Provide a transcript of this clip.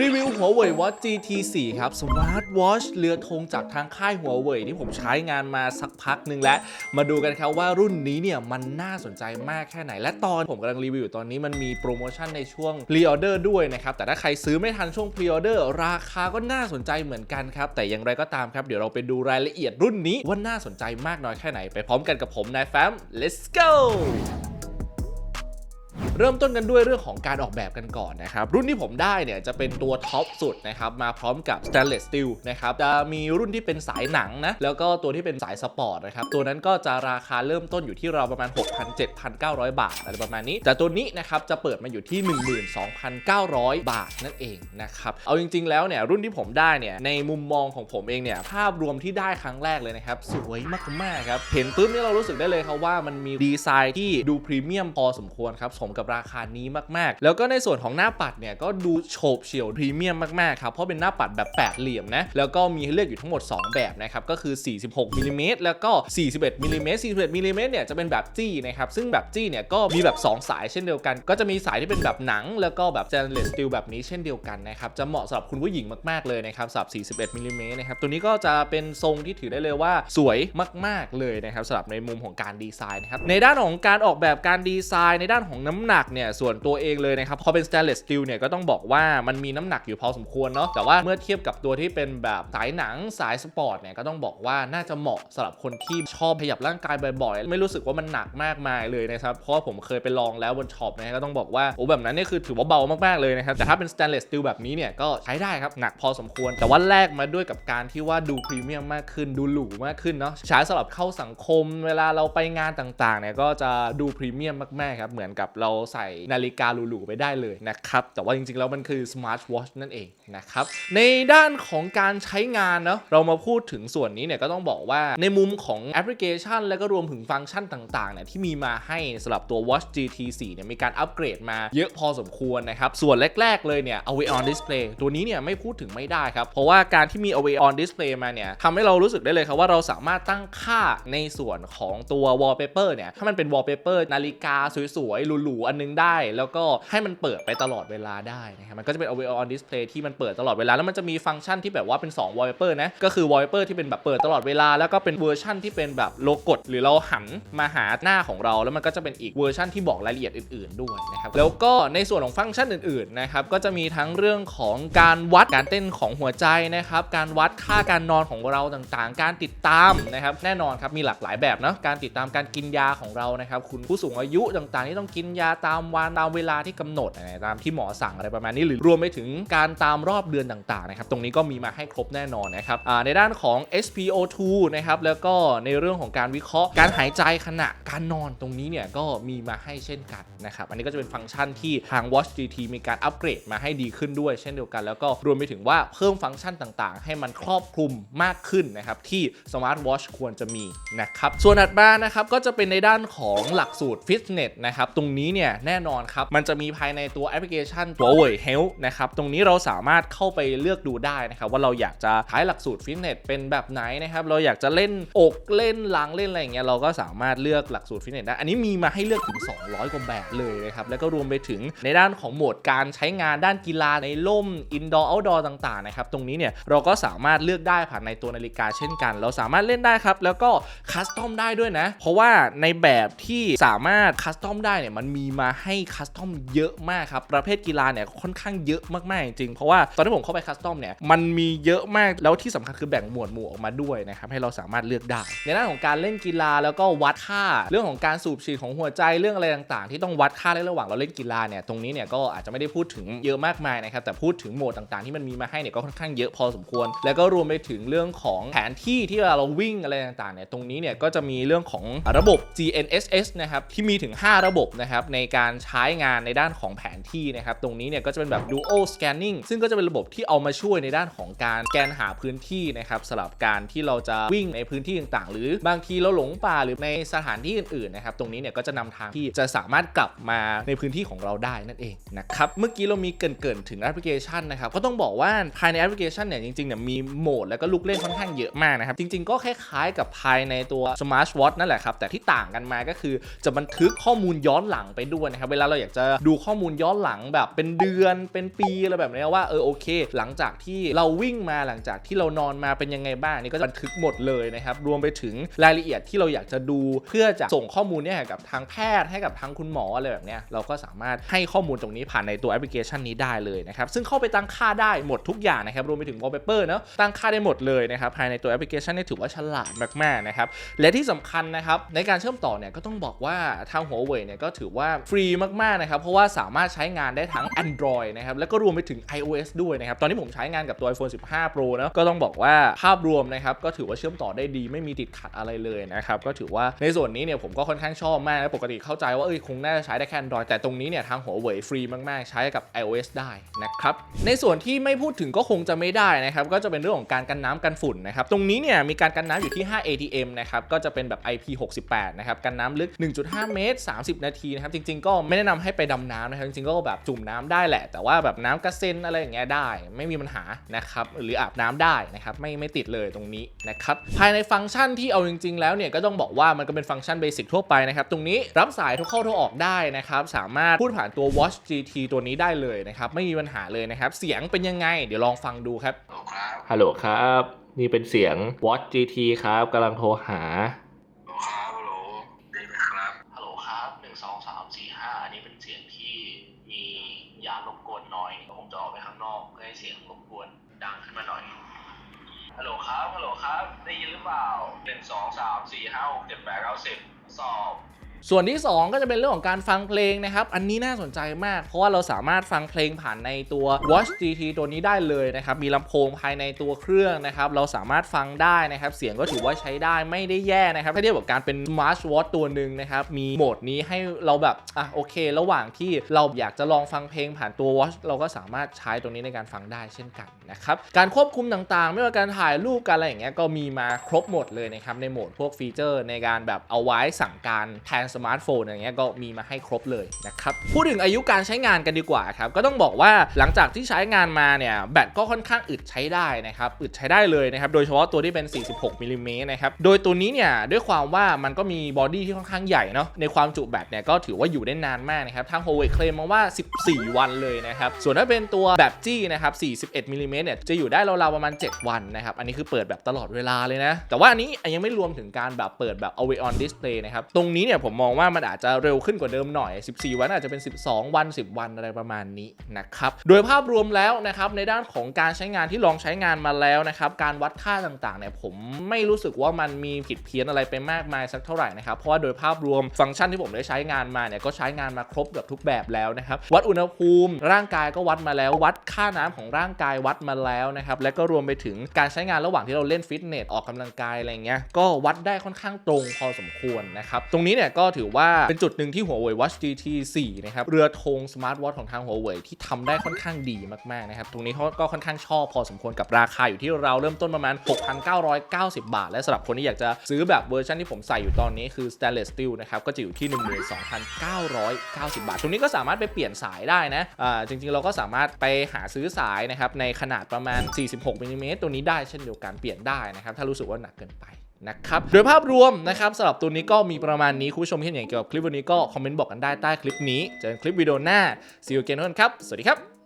รีวิวหัวเว่ย Watch GT4 ครับ Smart Watch เรือธงจากทางค่ายหัวเว่ยที่ผมใช้งานมาสักพักหนึ่งแล้ว มาดูกันครับว่ารุ่นนี้เนี่ยมันน่าสนใจมากแค่ไหน และตอนผมกำลังรีวิวอยู่ตอนนี้มันมีโปรโมชั่นในช่วง Pre Order ด้วยนะครับ แต่ถ้าใครซื้อไม่ทันช่วง Pre Order ราคาก็น่าสนใจเหมือนกันครับ แต่อย่างไรก็ตามครับ เดี๋ยวเราไปดูรายละเอียดรุ่นนี้ว่าน่าสนใจมากน้อยแค่ไหน ไปพร้อมกันกับผมนายแฟม let's go เริ่มต้นกันด้วยเรื่องของการออกแบบกันก่อนนะครับ รุ่นที่ผมได้เนี่ยจะเป็นตัวท็อปสุดนะครับ มาพร้อมกับ stainless steel นะครับ จะมีรุ่นที่เป็นสายหนังนะ แล้วก็ตัวที่เป็นสายสปอร์ตนะครับ ตัวนั้นก็จะราคาเริ่มต้นอยู่ที่เราประมาณ6,000-7,900 บาทอะไรประมาณนี้ แต่ตัวนี้นะครับจะเปิดมาอยู่ที่ 12,900 บาทนั่นเองนะครับ เอาจริง ๆ แล้วเนี่ยรุ่นที่ผมได้เนี่ยในมุมมองของผมเองเนี่ยภาพรวมที่ได้ครั้งแรกเลยนะครับสวยมากๆครับเห็นปุ๊บนี่เรารู้สึกได้เลยครับว่ามันมีดีไซน์ที่ดูพรีเมียมพอสมควรครับสมกับราคานี้มากๆ แล้วก็ในส่วนของหน้าปัดเนี่ยก็ดูโฉบเฉี่ยวพรีเมียมมากๆครับเพราะเป็นหน้าปัดแบบ8เหลี่ยมนะแล้วก็มีให้เลือกอยู่ทั้งหมด 2 แบบนะครับก็คือ 46มิลลิเมตรแล้วก็ 41มิลลิเมตร41มิลลิเมตรเนี่ยจะเป็นแบบจี้นะครับซึ่งแบบจี้เนี่ยก็มีแบบ 2 สายเช่นเดียวกัน ก็จะมีสายที่เป็นแบบหนัง แล้วก็แบบ stainless steel แบบนี้เช่นเดียวกันนะครับจะเหมาะสำหรับคุณผู้หญิงมากๆเลยนะครับสำหรับ 41มิลลิเมตรนะครับตัวนี้ก็จะเป็นทรงที่ถือได้เลยว่าสวยมาก ๆเลยนะครับสำหรับในมุมของการดีไซน์นะครับในด้านของการออกแบบการดีไซน์ในด้านของน้ำหนักเนี่ยส่วนตัวเองเลยนะครับพอเป็น stainless steel เนี่ยก็ต้องบอกว่ามันมีน้ำหนักอยู่พอสมควรเนาะแต่ว่าเมื่อเทียบกับตัวที่เป็นแบบสายหนังสายสปอร์ตเนี่ยก็ต้องบอกว่าน่าจะเหมาะสำหรับคนที่ชอบขยับร่างกายบ่อยๆ ไม่รู้สึกว่ามันหนักมากมายเลยนะครับเพราะว่าผมเคยไปลองแล้วบนช็อปนะก็ต้องบอกว่าโอ้แบบนั้นนี่คือถือว่าเบามากๆเลยนะครับแต่ถ้าเป็น stainless steel แบบนี้เนี่ยก็ใช้ได้ครับหนักพอสมควร แต่ว่าแลกมาด้วยกับการที่ว่าดูพรีเมียมมากขึ้นดูหรูมากขึ้นเนาะใช้สำหรับเข้าสังคม เวลาเราไปงานต่างๆเนี่ยก็จะดูพรีเมียมมากๆครับเหมือนกับเราใส่นาฬิกาหรูๆไปได้เลยนะครับ แต่ว่าจริงๆ แล้วมันคือ smart watch นั่นเองนะครับ ในด้านของการใช้งานเนาะเรามาพูดถึงส่วนนี้เนี่ยก็ต้องบอกว่าในมุมของแอปพลิเคชัน แล้วก็รวมถึงฟังก์ชันต่างๆเนี่ยที่มีมาให้สำหรับตัว watch GT4 เนี่ยมีการอัปเกรดมาเยอะพอสมควรนะครับ ส่วนแรก ๆ เลยเนี่ย away on display ตัวนี้เนี่ยไม่พูดถึงไม่ได้ครับ เพราะว่าการที่มี away on display มาเนี่ยทำให้เรารู้สึกได้เลยครับว่าเราสามารถตั้งค่าในส่วนของตัว wallpaper เนี่ยถ้ามันเป็น wallpaper นาฬิกาสวยๆหรูๆอันนึงได้ แล้วก็ให้มันเปิดไปตลอดเวลาได้นะครับมันก็จะเป็น away on display ที่มันเปิดตลอดเวลา แล้วมันจะมีฟังก์ชันที่แบบว่าเป็น 2 wallpaper นะ ก็คือ wallpaper ที่เป็นแบบเปิดตลอดเวลา แล้วก็เป็นเวอร์ชันที่เป็นแบบโลกด หรือเราหันมาหาหน้าของเรา แล้วมันก็จะเป็นอีกเวอร์ชันที่บอกรายละเอียดอื่น ๆด้วยนะครับ แล้วก็ในส่วนของฟังก์ชันอื่น ๆ นะครับ ก็จะมีทั้งเรื่องของการวัดการเต้นของหัวใจนะครับ การวัดค่าการนอนของเราต่างๆ การติดตามนะครับ แน่นอนครับ มีหลากหลายแบบเนาะ การติดตามการกินยาของเรา นะครับ คุณผู้สูงอายุต่างๆที่ต้องกินยาตามวันตามเวลาที่กำหนดตามที่หมอสั่งอะไรประมาณนี้หรือรวมไปถึงการตามรอบเดือนต่างๆนะครับตรงนี้ก็มีมาให้ครบแน่นอนนะครับในด้านของ SPO2 นะครับแล้วก็ในเรื่องของการวิเคราะห์ การหายใจขณะการนอนตรงนี้เนี่ยก็มีมาให้เช่นกันนะครับอันนี้ก็จะเป็นฟังก์ชันที่ทาง Watch GT มีการอัปเกรดมาให้ดีขึ้นด้วย เช่นเดียวกัน แล้วก็รวมไปถึงว่าเพิ่มฟังก์ชันต่างๆ ให้มันครอบคลุมมากขึ้นนะครับที่ Smart Watch ควรจะมีนะครับส่วนถัดมานะครับก็จะเป็นในด้านของหลักสูตรฟิตเนสนะครับตรงนี้เนี่ยแน่นอนครับ มันจะมีภายในตัวแอปพลิเคชัน Huawei Health นะครับ ตรงนี้เราสามารถเข้าไปเลือกดูได้นะครับ ว่าเราอยากจะใช้หลักสูตรฟิตเนสเป็นแบบไหนนะครับ เราอยากจะเล่นอกเล่นหลังเล่นอะไรอย่างเงี้ยเราก็สามารถเลือกหลักสูตรฟิตเนสได้ อันนี้มีมาให้เลือกถึง 200 กว่าแบบเลยนะครับ แล้วก็รวมไปถึงในด้านของโหมดการใช้งานด้านกีฬาในร่มอินดอร์เอาท์ดอร์ต่างๆนะครับ ตรงนี้เนี่ยเราก็สามารถเลือกได้ผ่านในตัวนาฬิกาเช่นกัน เราสามารถเล่นได้ครับ แล้วก็คัสตอมได้ด้วยนะ เพราะว่าในแบบที่สามารถคัสตอมได้เนี่ยมันมีมาให้คัสตอมเยอะมากครับ ประเภทกีฬาเนี่ยค่อนข้างเยอะมากๆจริง เพราะว่าตอนที่ผมเข้าไปคัสตอมเนี่ยมันมีเยอะมากแล้วที่สำคัญคือแบ่งหมวดหมู่ออกมาด้วยนะครับให้เราสามารถเลือกได้ ในด้านของการเล่นกีฬาแล้วก็วัดค่า เรื่องของการสูบฉีดของหัวใจเรื่องอะไรต่างๆ ที่ต้องวัดค่าในระหว่างเราเล่นกีฬาเนี่ยตรงนี้เนี่ยก็อาจจะไม่ได้พูดถึงเยอะมากมายนะครับแต่พูดถึงโหมดต่างๆ ที่มันมีมาให้เนี่ยก็ค่อนข้างเยอะพอสมควร แล้วก็รวมไปถึงเรื่องของแผนที่ที่วลาเราวิ่งอะไรต่างๆเนี่ยตรงนี้เนี่ยก็จะมีเรื่องของระบบ GNSS นะครับที่มีถึง 5 ระบบนะครับในการใช้งานในด้านของแผนที่นะครับ ตรงนี้เนี่ยก็จะเป็นแบบ dual scanning ซึ่งก็จะเป็นระบบที่เอามาช่วยในด้านของการแกนหาพื้นที่นะครับสำหรับการที่เราจะวิ่งในพื้นที่ต่างๆ หรือบางทีเราหลงป่าหรือในสถานที่อื่นๆนะครับตรงนี้เนี่ยก็จะนำทางที่จะสามารถกลับมาในพื้นที่ของเราได้นั่นเองนะครับเมื่อกี้เรามีเกินๆถึงแอปพลิเคชันนะครับก็ต้องบอกว่าภายในแอปพลิเคชันเนี่ยจริงๆเนี่ยมีโหมดแล้วก็ลูกเล่นค่อนข้างเยอะมากนะครับจริงๆก็คล้ายๆกับภายในตัว Smart Watch นั่นแหละครับแต่ที่ต่างกันมาก็คือจะบันทึกข้อมูลย้อนหลังไปด้วยด้วยนะครับเวลาเราอยากจะดูข้อมูลย้อนหลังแบบเป็นเดือนเป็นปีอะไรแบบนี้ว่าเออโอเค หลังจากที่เราวิ่งมาหลังจากที่เรานอนมาเป็นยังไงบ้างนี่ก็จะบันทึกหมดเลยนะครับรวมไปถึงรายละเอียดที่เราอยากจะดูเพื่อจะส่งข้อมูลเนี่ยให้กับทางแพทย์ให้กับทางคุณหมออะไรแบบนี้เราก็สามารถให้ข้อมูลตรงนี้ผ่านในตัวแอปพลิเคชันนี้ได้เลยนะครับซึ่งเข้าไปตั้งค่าได้หมดทุกอย่างนะครับรวมไปถึง wallpaper เนอะตั้งค่าได้หมดเลยนะครับภายในตัวแอปพลิเคชันนี่ถือว่าฉลาดมากๆนะครับและที่สำคัญนะครับในการเชื่อมต่อเนี่ยก็ต้องบอกว่าทาง Huawei เนี่ยก็ถือว่าฟรีมากๆนะครับ เพราะว่าสามารถใช้งานได้ทั้ง Android นะครับ แล้วก็รวมไปถึง iOS ด้วยนะครับ ตอนนี้ผมใช้งานกับตัว iPhone 15 Pro นะก็ต้องบอกว่าภาพรวมนะครับ ก็ถือว่าเชื่อมต่อได้ดีไม่มีติดขัดอะไรเลยนะครับ ก็ถือว่าในส่วนนี้เนี่ยผมก็ค่อนข้างชอบมากนะปกติเข้าใจว่าเอ้ยคงน่าจะใช้ได้แค่ Android แต่ตรงนี้เนี่ยทาง Huawei ฟรีมากๆ ใช้กับ iOS ได้นะครับในส่วนที่ไม่พูดถึงก็คงจะไม่ได้นะครับก็จะเป็นเรื่องของการกันน้ำกันฝุ่นนะครับตรงนี้เนี่ยมีการกันน้ำอยู่ที่ 5 ATM นะครับก็จะเป็นแบบ IP68 นะครับกันน้ำลึก 1.5 เมตร 30 นาทีนะครับจริงๆก็ไม่แนะนำให้ไปดำน้ำนะครับจริงๆก็แบบจุ่มน้ำได้แหละ แต่ว่าแบบน้ำกระเซ็นอะไรอย่างเงี้ยได้ ไม่มีปัญหานะครับหรืออาบน้ำได้นะครับไม่ไม่ติดเลยตรงนี้นะครับภายในฟังก์ชันที่เอาจริง ๆ แล้วเนี่ยก็ต้องบอกว่ามันก็เป็นฟังก์ชันเบสิกทั่วไปนะครับตรงนี้รับสายโทรเข้าโทรออกได้นะครับสามารถพูดผ่านตัว Watch GT ตัวนี้ได้เลยนะครับไม่มีปัญหาเลยนะครับเสียงเป็นยังไง เดี๋ยวลองฟังดูครับฮัลโหลครับ นี่เป็นเสียง Watch GT ครับกำลังโทรหา ครับได้ยินหรือเปล่าหนึ่งสองสามสี่ห้าหกเจ็ดแปดเก้าสิบสอบ ส่วนที่ 2 ก็จะเป็นเรื่องของการฟังเพลงนะครับ อันนี้น่าสนใจมาก เพราะว่าเราสามารถฟังเพลงผ่านในตัว Watch GT ตัวนี้ได้เลยนะครับ มีลำโพงภายในตัวเครื่องนะครับ เราสามารถฟังได้นะครับ เสียงก็ถือว่าใช้ได้ไม่ได้แย่นะครับ ถ้าเทียบกับการเป็น Smart Watch ตัวหนึ่งนะครับ มีโหมดนี้ให้เราแบบ อะโอเค ระหว่างที่เราอยากจะลองฟังเพลงผ่านตัว Watch เราก็สามารถใช้ตรงนี้ในการฟังได้เช่นกันนะครับ การควบคุมต่างๆ ไม่ว่าการถ่ายรูปการอะไรอย่างเงี้ย ก็มีมาครบหมดเลยนะครับ ในโหมดพวกฟีเจอร์ในการแบบเอาไว้สั่งการแทนสมาร์ทโฟนอย่างเงี้ยก็มีมาให้ครบเลยนะครับ พูดถึงอายุการใช้งานกันดีกว่าครับก็ต้องบอกว่าหลังจากที่ใช้งานมาเนี่ยแบตก็ค่อนข้างอึดใช้ได้นะครับอึดใช้ได้เลยนะครับโดยเฉพาะตัวที่เป็น 46มิลลิเมตรนะครับโดยตัวนี้เนี่ยด้วยความว่ามันก็มีบอดี้ที่ค่อนข้างใหญ่เนาะในความจุแบตเนี่ยก็ถือว่าอยู่ได้นานมากนะครับทาง Huawei เคลมมาว่า 14 วันเลยนะครับส่วนถ้าเป็นตัวแบบจี้นะครับ41มิลลิเมตรเนี่ยจะอยู่ได้ราวๆประมาณ 7 วันนะครับอันนี้คือเปิดแบบตลอดเวลาเลยนะแต่ว่าอันนี้ยังไม่รวมถึงการแบบเปิดแบบ away on display นะครับตรงนี้เนี่ยผมมองว่ามันอาจจะเร็วขึ้นกว่าเดิมหน่อย 14 วันอาจจะเป็น 12 วัน 10 วันอะไรประมาณนี้นะครับ โดยภาพรวมแล้วนะครับในด้านของการใช้งานที่ลองใช้งานมาแล้วนะครับการวัดค่าต่างๆเนี่ยผมไม่รู้สึกว่ามันมีผิดเพี้ยนอะไรไปมากมายสักเท่าไหร่นะครับเพราะว่าโดยภาพรวมฟังก์ชันที่ผมได้ใช้งานมาเนี่ยก็ใช้งานมาครบเกือบทุกแบบแล้วนะครับวัดอุณหภูมิ ร่างกายก็วัดมาแล้ว วัดค่าน้ำของร่างกายวัดมาแล้วนะครับและก็รวมไปถึงการใช้งานระหว่างที่เราเล่นฟิตเนสออกกำลังกายอะไรเงี้ยก็วัดได้ค่อนข้างตรงพอสมควรนะครับตรงนี้เนี่ยก็ถือว่าเป็นจุดหนึ่งที่ Huawei Watch GT 4นะครับ เรือธงสมาร์ทวอทของทาง Huawei ที่ทำได้ค่อนข้างดีมาก ๆ นะครับ ตรงนี้เขาก็ค่อนข้างชอบพอสมควรกับราคาอยู่ที่เราเริ่มต้นประมาณ 6,990 บาท และสำหรับคนที่อยากจะซื้อแบบเวอร์ชันที่ผมใส่อยู่ตอนนี้คือ stainless steel นะครับก็จะอยู่ที่ 12,990 บาท ตรงนี้ก็สามารถไปเปลี่ยนสายได้นะอ่าจริง ๆ เราก็สามารถไปหาซื้อสายนะครับในขนาดประมาณ 46มิลลิเมตรตัวนี้ได้เช่นเดียวกันเปลี่ยนได้นะครับถ้ารู้สึกว่าหนักเกินไป นะครับโดยภาพรวมนะครับสำหรับตัวนี้ก็มีประมาณนี้ คุณผู้ชมที่เห็นอย่างเกี่ยวกับคลิปวันนี้ก็คอมเมนต์บอกกันได้ใต้คลิปนี้ เจอกันคลิปวิดีโอหน้า see you again ทุกคนครับ สวัสดีครับ